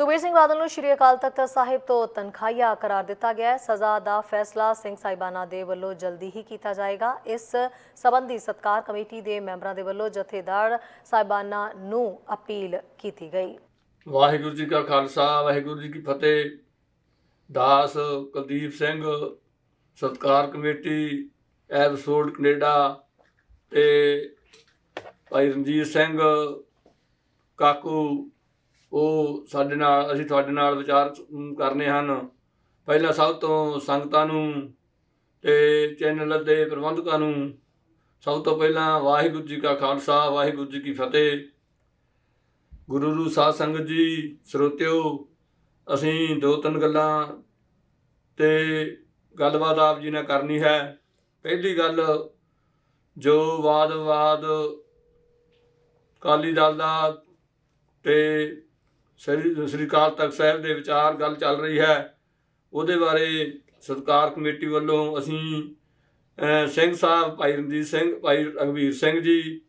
ਸੁਖਬੀਰ ਸਿੰਘ ਬਾਦਲ ਨੂੰ ਸ਼੍ਰੀ ਅਕਾਲ ਤਖਤ ਸਾਹਿਬ ਤੋਂ ਤਨਖਾਹੀਆ ਕਰਾਰ ਦਿੱਤਾ ਗਿਆ ਹੈ। ਸਜ਼ਾ ਦਾ ਫੈਸਲਾ ਸਿੰਘ ਸਾਹਿਬਾਨਾ ਦੇ ਵੱਲੋਂ ਜਲਦੀ ਹੀ ਕੀਤਾ ਜਾਏਗਾ। ਇਸ ਸਬੰਧੀ ਸਤਕਾਰ ਕਮੇਟੀ ਦੇ ਮੈਂਬਰਾਂ ਦੇ ਵੱਲੋਂ ਜਥੇਦਾਰ ਸਾਹਿਬਾਨਾ ਨੂੰ ਅਪੀਲ ਕੀਤੀ ਗਈ। ਵਾਹਿਗੁਰੂ ਜੀ ਕਾ ਖਾਲਸਾ, ਵਾਹਿਗੁਰੂ ਜੀ ਕੀ ਫਤਿਹ। ਦਾਸ ਕੁਲਦੀਪ ਸਿੰਘ, ਸਤਕਾਰ ਕਮੇਟੀ ਐਬਸੋਲਡ ਕੈਨੇਡਾ ਤੇ ਭਾਈ ਰਣਜੀਤ ਸਿੰਘ, ਕਾਕੂ ਉਹ ਸਾਡੇ ਨਾਲ, ਅਸੀਂ ਤੁਹਾਡੇ ਨਾਲ ਵਿਚਾਰ ਕਰਨੇ ਹਨ। ਪਹਿਲਾਂ ਸਭ ਤੋਂ ਸੰਗਤਾਂ ਨੂੰ ਤੇ ਚੈਨਲ ਦੇ ਪ੍ਰਬੰਧਕਾਂ ਨੂੰ ਸਭ ਤੋਂ ਪਹਿਲਾਂ ਵਾਹਿਗੁਰੂ ਜੀ ਕਾ ਖਾਲਸਾ, ਵਾਹਿਗੁਰੂ ਜੀ ਕੀ ਫਤਿਹ। ਗੁਰੂ ਰੂ ਸਾਧ ਸੰਗਤ ਜੀ, ਸਰੋਤਿਓ, ਅਸੀਂ ਦੋ ਤਿੰਨ ਗੱਲਾਂ ਤੇ ਗੱਲਬਾਤ ਆਪ ਜੀ ਨਾਲ ਕਰਨੀ ਹੈ। ਪਹਿਲੀ ਗੱਲ, ਜੋ ਵਾਦ-ਵਾਦ ਕਾਲੀ ਦਲ ਦਾ ਤੇ ਸ੍ਰੀ ਸ੍ਰੀ ਅਕਾਲ ਤਖਤ ਸਾਹਿਬ ਦੇ ਵਿਚਾਰ ਗੱਲ ਚੱਲ ਰਹੀ ਹੈ। ਉਹਦੇ ਬਾਰੇ ਸਤਕਾਰ ਕਮੇਟੀ ਵੱਲੋਂ ਅਸੀਂ ਸਿੰਘ ਸਾਹਿਬ, ਭਾਈ ਰਣਜੀਤ ਸਿੰਘ, ਭਾਈ ਰਘਵੀਰ ਸਿੰਘ ਜੀ,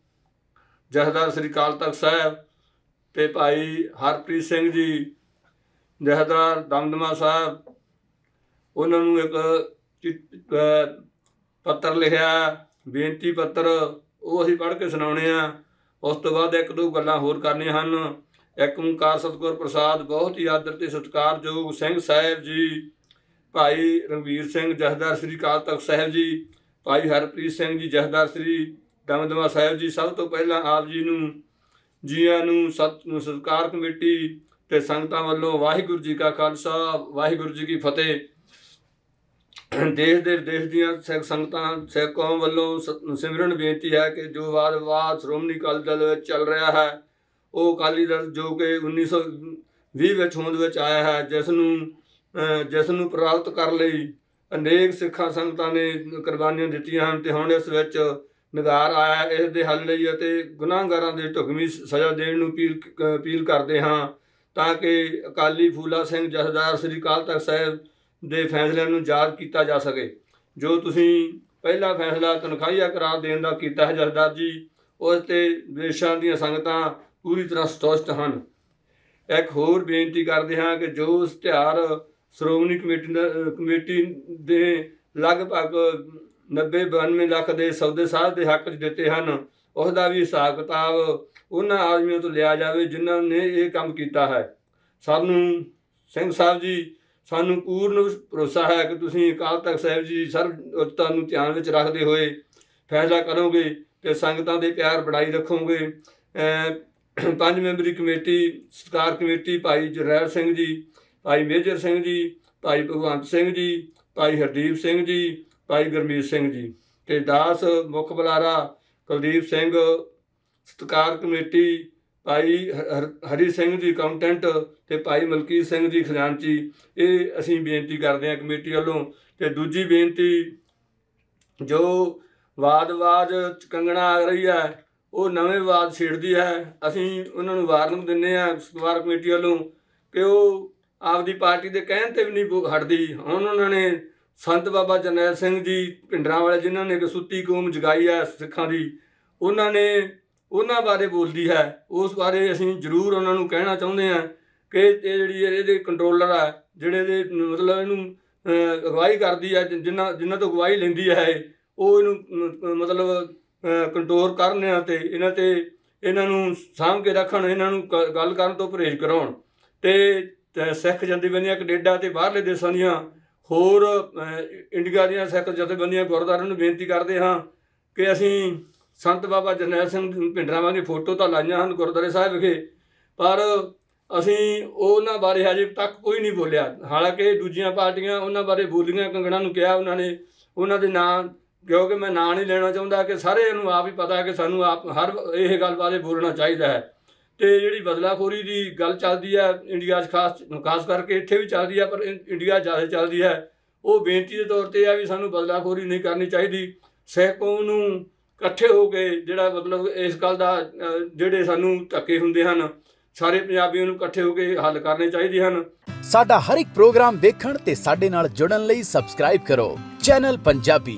ਜਥੇਦਾਰ ਸ੍ਰੀ ਅਕਾਲ ਤਖਤ ਸਾਹਿਬ ਤੇ ਭਾਈ ਹਰਪ੍ਰੀਤ ਸਿੰਘ ਜੀ ਜਹਦਾਰ ਦਮਦਮਾ ਸਾਹਿਬ, ਉਹਨਾਂ ਨੂੰ ਇੱਕ ਪੱਤਰ ਲਿਖਿਆ, ਬੇਨਤੀ ਪੱਤਰ, ਉਹ ਅਸੀਂ ਪੜ੍ਹ ਕੇ ਸੁਣਾਉਣੇ ਆ। ਉਸ ਤੋਂ ਬਾਅਦ ਇੱਕ ਦੋ ਗੱਲਾਂ ਹੋਰ ਕਰਨੀਆਂ ਹਨ। ਇੱਕ ਓੰਕਾਰ ਸਤਿਗੁਰ ਪ੍ਰਸਾਦ, ਬਹੁਤ ਹੀ ਆਦਰ ਤੇ ਸਤਿਕਾਰਯੋਗ ਸਿੰਘ ਸਾਹਿਬ ਜੀ। ਭਾਈ ਰਣਵੀਰ ਸਿੰਘ ਜਹਦਾਰ ਸ੍ਰੀ ਅਕਾਲ ਤਖਤ ਸਾਹਿਬ ਜੀ, ਭਾਈ ਹਰਪ੍ਰੀਤ ਸਿੰਘ ਜੀ ਜਹਦਾਰ ਸ੍ਰੀ ਦਮਦਮਾ ਸਾਹਿਬ ਜੀ, ਸਭ ਤੋਂ ਪਹਿਲਾਂ ਆਪ ਜੀ ਨੂੰ, ਜੀਆਂ ਨੂੰ ਸਤ, ਨੂੰ ਸਤਿਕਾਰ ਕਮੇਟੀ ਤੇ ਸੰਗਤਾਂ ਵੱਲੋਂ ਵਾਹਿਗੁਰੂ ਜੀ ਕਾ ਖਾਲਸਾ, ਵਾਹਿਗੁਰੂ ਜੀ ਕੀ ਫਤਿਹ। ਦੇਸ਼ ਦੇ ਦੇਸ਼ ਦੀਆਂ ਸਿੱਖ ਸੰਗਤਾਂ, ਸਿੱਖ ਕੌਮ ਵੱਲੋਂ ਸਿਮਰਨ ਬੇਨਤੀ ਹੈ ਕਿ ਜੋ ਵਾਦ-ਵਿਵਾਦ, ਸ਼੍ਰੋਮਣੀ ਅਕਾਲੀ ਦਲ ਵਿੱਚ ਚੱਲ ਰਿਹਾ ਹੈ ਉਹ ਅਕਾਲੀ ਦਲ ਜੋ ਕਿ 1920 ਵਿੱਚ ਹੋਂਦ ਵਿੱਚ ਆਇਆ ਹੈ, ਜਿਸ ਨੂੰ ਜਿਸ ਨੂੰ ਪ੍ਰਾਪਤ ਕਰਨ ਲਈ ਅਨੇਕ ਸਿੱਖਾਂ ਸੰਗਤਾਂ ਨੇ ਕੁਰਬਾਨੀਆਂ ਦਿੱਤੀਆਂ ਹਨ ਤੇ ਹੁਣ ਇਸ ਵਿੱਚ ਨਿਗਾਰ ਆਇਆ ਇਸ ਦੇ ਹੱਲ ਲਈ ਅਤੇ ਗੁਨਾਹਗਾਰਾਂ ਦੇ ਢੁਕਵੀਂ ਸਜ਼ਾ ਦੇਣ ਨੂੰ ਅਪੀਲ ਅਪੀਲ ਕਰਦੇ ਹਾਂ ਤਾਂ ਕਿ ਅਕਾਲੀ ਫੂਲਾ ਸਿੰਘ ਜਥੇਦਾਰ ਸ੍ਰੀ ਅਕਾਲ ਤਖਤ ਸਾਹਿਬ ਦੇ ਫੈਸਲਿਆਂ ਨੂੰ ਯਾਦ ਕੀਤਾ ਜਾ ਸਕੇ। ਜੋ ਤੁਸੀਂ ਪਹਿਲਾ ਫੈਸਲਾ ਤਨਖਾਹੀਆ ਕਰਾਰ ਦੇਣ ਦਾ ਕੀਤਾ ਹੈ ਜਥੇਦਾਰ ਜੀ, ਉਸ ਤੇ ਦੇਸ਼ਾਂ ਦੀਆਂ ਸੰਗਤਾਂ ਪੂਰੀ ਤਰ੍ਹਾਂ ਸਤੁਸ਼ਟ ਹਨ। ਇੱਕ ਹੋਰ ਬੇਨਤੀ ਕਰਦੇ ਹਾਂ ਕਿ ਜੋ ਇਸ਼ਤਿਹਾਰ ਸ਼੍ਰੋਮਣੀ ਕਮੇਟੀ ਕਮੇਟੀ ਦੇ ਲਗਭਗ 90 92 ਲੱਖ ਦੇ ਸੌਦੇ ਸਾਧ ਦੇ ਹੱਕ 'ਚ ਦਿੱਤੇ ਹਨ ਉਸ ਦਾ ਵੀ ਹਿਸਾਬ ਕਿਤਾਬ ਉਹਨਾਂ ਆਦਮੀਆਂ ਤੋਂ ਲਿਆ ਜਾਵੇ ਜਿਨ੍ਹਾਂ ਨੇ ਇਹ ਕੰਮ ਕੀਤਾ ਹੈ। ਸਾਨੂੰ, ਸਿੰਘ ਸਾਹਿਬ ਜੀ, ਸਾਨੂੰ ਪੂਰਨ ਭਰੋਸਾ ਹੈ ਕਿ ਤੁਸੀਂ ਅਕਾਲ ਤਖਤ ਸਾਹਿਬ ਜੀ ਸਰਬ ਉੱਚਤਾ ਨੂੰ ਧਿਆਨ ਵਿੱਚ ਰੱਖਦੇ ਹੋਏ ਫੈਸਲਾ ਕਰੋਗੇ ਤੇ ਸੰਗਤਾਂ ਦੇ ਪਿਆਰ ਬਣਾਈ ਰੱਖੋਗੇ। ਪੰਜ ਮੈਂਬਰੀ ਕਮੇਟੀ, ਸਤਕਾਰ ਕਮੇਟੀ, ਭਾਈ ਜਰਨੈਲ ਸਿੰਘ ਜੀ, ਭਾਈ ਮੇਜਰ ਸਿੰਘ ਜੀ, ਭਾਈ ਭਗਵੰਤ ਸਿੰਘ ਜੀ, ਭਾਈ ਹਰਦੀਪ ਸਿੰਘ ਜੀ, ਭਾਈ ਗੁਰਮੀਤ ਸਿੰਘ ਜੀ ਤੇ ਦਾਸ ਮੁੱਖ ਬੁਲਾਰਾ ਕੁਲਦੀਪ ਸਿੰਘ, ਸਤਕਾਰ ਕਮੇਟੀ, ਭਾਈ ਹ- ਹਰ- ਹਰੀ ਸਿੰਘ ਜੀ ਅਕਾਊਂਟੈਂਟ ਤੇ ਭਾਈ ਮਲਕੀਤ ਸਿੰਘ ਜੀ ਖਜ਼ਾਨਚੀ। ਇਹ ਅਸੀਂ ਬੇਨਤੀ ਕਰਦੇ ਹਾਂ ਕਮੇਟੀ ਵੱਲੋਂ ਤੇ ਦੂਜੀ ਬੇਨਤੀ, ਜੋ ਵਾਦ-ਵਾਦ ਚ ਕੰਗਣਾ ਆ ਰਹੀ ਹੈ ਉਹ ਨਵੇਂ ਵਾਦ ਛੇੜਦੀ ਹੈ। ਅਸੀਂ ਉਹਨਾਂ ਨੂੰ ਵਾਰਨਿੰਗ ਦਿੰਨੇ ਆ ਸਤਿਕਾਰ ਕਮੇਟੀ ਵੱਲੋਂ ਕਿ ਉਹ ਆਪਦੀ ਪਾਰਟੀ ਦੇ ਕਹਿਣ ਤੇ ਵੀ ਨਹੀਂ ਹਟਦੀ। ਹੁਣ ਉਹਨਾਂ ਨੇ ਸੰਤ ਬਾਬਾ ਜਰਨੈਲ ਸਿੰਘ ਜੀ ਪਿੰਡਰਾਂ ਵਾਲੇ ਜਿਨ੍ਹਾਂ ਨੇ ਇੱਕ ਸੁੱਤੀ ਕੌਮ ਜਗਾਈ ਹੈ ਸਿੱਖਾਂ ਦੀ, ਉਹਨਾਂ ਨੇ ਉਹਨਾਂ ਬਾਰੇ ਬੋਲਦੀ ਹੈ। ਉਸ ਬਾਰੇ ਅਸੀਂ ਜ਼ਰੂਰ ਉਹਨਾਂ ਨੂੰ ਕਹਿਣਾ ਚਾਹੁੰਦੇ ਹਾਂ ਕਿ ਇਹ ਜਿਹੜੀ ਇਹਦੇ ਕੰਟਰੋਲਰ ਆ, ਜਿਹੜੇ ਇਹਦੇ ਮਤਲਬ ਇਹਨੂੰ ਅਗਵਾਈ ਕਰਦੀ ਹੈ ਜਿਨ੍ਹਾਂ ਜਿਨ੍ਹਾਂ ਤੋਂ ਅਗਵਾਈ ਲੈਂਦੀ ਹੈ ਉਹ ਇਹਨੂੰ ਮਤਲਬ ਕੰਟਰੋਲ ਕਰਨ ਆ ਤੇ ਇਹਨਾਂ ਤੇ ਇਹਨਾਂ ਨੂੰ ਸਾਂਭ ਕੇ ਰੱਖਣ, ਇਹਨਾਂ ਨੂੰ ਕ- ਗੱਲ ਕਰਨ ਤੋਂ ਪਰਹੇਜ਼ ਕਰਾਉਣ। ਤੇ ਸਿੱਖ ਜਥੇਬੰਦੀਆਂ ਕੈਨੇਡਾ ਤੇ ਬਾਹਰਲੇ ਦੇਸ਼ਾਂ ਦੀਆਂ ਹੋਰ ਇੰਡੀਆ ਦੀਆਂ ਸਿੱਖ ਜਥੇਬੰਦੀਆਂ ਗੁਰਦੁਆਰਿਆਂ ਨੂੰ ਬੇਨਤੀ ਕਰਦੇ ਹਾਂ ਕਿ ਅਸੀਂ ਸੰਤ ਬਾਬਾ ਜਰਨੈਲ ਸਿੰਘ ਭਿੰਡਰਾਵਾਂ ਦੀ ਫੋਟੋ ਤਾਂ ਲਾਈਆਂ ਹਨ ਗੁਰਦੁਆਰੇ ਸਾਹਿਬ ਵਿਖੇ, ਪਰ ਅਸੀਂ ਉਹਨਾਂ ਬਾਰੇ ਹਜੇ ਤੱਕ ਕੋਈ ਨਹੀਂ ਬੋਲਿਆ। ਹਾਲਾਂਕਿ ਦੂਜੀਆਂ ਪਾਰਟੀਆਂ ਉਹਨਾਂ ਬਾਰੇ ਬੋਲੀਆਂ, ਕੰਗਣਾ ਨੂੰ ਕਿਹਾ, ਉਹਨਾਂ ਨੇ, ਉਹਨਾਂ ਦੇ ਨਾਂ ਕਿਉਂਕਿ ਮੈਂ ਨਾਂ ਨਹੀਂ ਲੈਣਾ ਚਾਹੁੰਦਾ ਕਿ ਸਾਰਿਆਂ ਨੂੰ ਆਪ ਹੀ ਪਤਾ ਹੈ ਕਿ ਸਾਨੂੰ ਆਪ ਹਰ ਇਹ ਗੱਲ ਬਾਰੇ ਬੋਲਣਾ ਚਾਹੀਦਾ ਹੈ। ਤੇ ਜਿਹੜੀ ਬਦਲਾਖੋਰੀ ਦੀ ਗੱਲ ਚੱਲਦੀ ਹੈ ਇੰਡੀਆ 'ਚ ਖਾਸ ਖਾਸ ਕਰਕੇ ਇੱਥੇ ਵੀ ਚੱਲਦੀ ਹੈ, ਪਰ ਇੰਡੀਆ ਜ਼ਿਆਦਾ ਚੱਲਦੀ ਹੈ। ਉਹ ਬੇਨਤੀ ਦੇ ਤੌਰ ਤੇ ਆ ਵੀ ਸਾਨੂੰ ਬਦਲਾਖੋਰੀ ਨਹੀਂ ਕਰਨੀ ਚਾਹੀਦੀ। ਸਿੱਖ ਕੌਮ ਨੂੰ ਇਕੱਠੇ ਹੋ ਕੇ ਜਿਹੜਾ ਮਤਲਬ ਇਸ ਗੱਲ ਦਾ ਜਿਹੜੇ ਸਾਨੂੰ ਧੱਕੇ ਹੁੰਦੇ ਹਨ, ਸਾਰੇ ਪੰਜਾਬੀਆਂ ਨੂੰ ਇਕੱਠੇ ਹੋ ਕੇ ਹੱਲ ਕਰਨੇ ਚਾਹੀਦੇ ਹਨ। ਸਾਡਾ ਹਰ ਇੱਕ ਪ੍ਰੋਗਰਾਮ ਦੇਖਣ ਤੇ ਸਾਡੇ ਨਾਲ ਜੁੜਨ ਲਈ ਸਬਸਕ੍ਰਾਈਬ ਕਰੋ। ਚੈਨਲ ਪੰਜਾਬੀ।